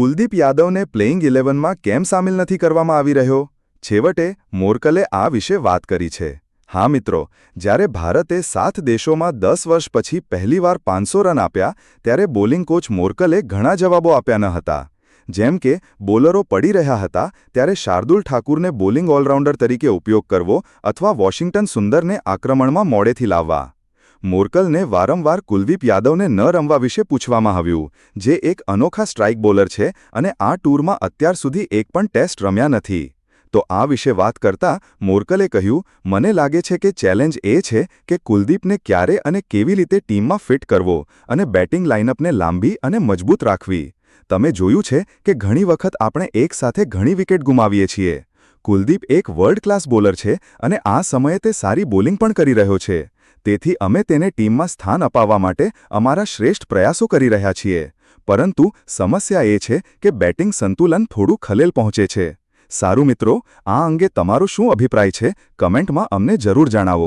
કુલદીપ યાદવને પ્લેઇંગ ઇલેવનમાં કેમ સામેલ નથી કરવામાં આવી રહ્યો? છેવટે મોરકલે આ વિશે વાત કરી છે. હા મિત્રો, જ્યારે ભારતે સાત દેશોમાં દસ વર્ષ પછી પહેલીવાર પાંચસો રન આપ્યા, ત્યારે બોલિંગ કોચ મોરકલે ઘણા જવાબો આપ્યા ન હતા. જેમ કે, બોલરો પડી રહ્યા હતા, ત્યારે શાર્દુલ ઠાકુરને બોલિંગ ઓલરાઉન્ડર તરીકે ઉપયોગ કરવો અથવા વોશિંગ્ટન સુંદરને આક્રમણમાં મોડેથી લાવવા. મોર્કલને વારંવાર કુલદીપ યાદવને ન રમવા વિશે પૂછવામાં આવ્યું, જે એક અનોખા સ્ટ્રાઇક બોલર છે અને આ ટૂરમાં અત્યાર સુધી એક પણ ટેસ્ટ રમ્યા નથી. તો આ વિશે વાત કરતા મોર્કલે કહ્યું, મને લાગે છે કે ચેલેન્જ એ છે કે કુલદીપને ક્યારે અને કેવી રીતે ટીમમાં ફિટ કરવો અને બેટિંગ લાઇનઅપને લાંબી અને મજબૂત રાખવી. તમે જોયું છે કે ઘણી વખત આપણે એકસાથે ઘણી વિકેટ ગુમાવીએ છીએ. કુલદીપ એક વર્લ્ડ ક્લાસ બોલર છે અને આ સમયે તે સારી બોલિંગ પણ કરી રહ્યો છે. તેથી અમે તેને ટીમમાં સ્થાન અપાવવા માટે અમારા શ્રેષ્ઠ પ્રયાસો કરી રહ્યા છીએ. પરંતુ સમસ્યા એ છે કે બેટિંગ સંતુલન થોડું ખલેલ પહોંચે છે. સારું મિત્રો, આ અંગે તમારો શું અભિપ્રાય છે? કમેન્ટમાં અમને જરૂર જણાવો.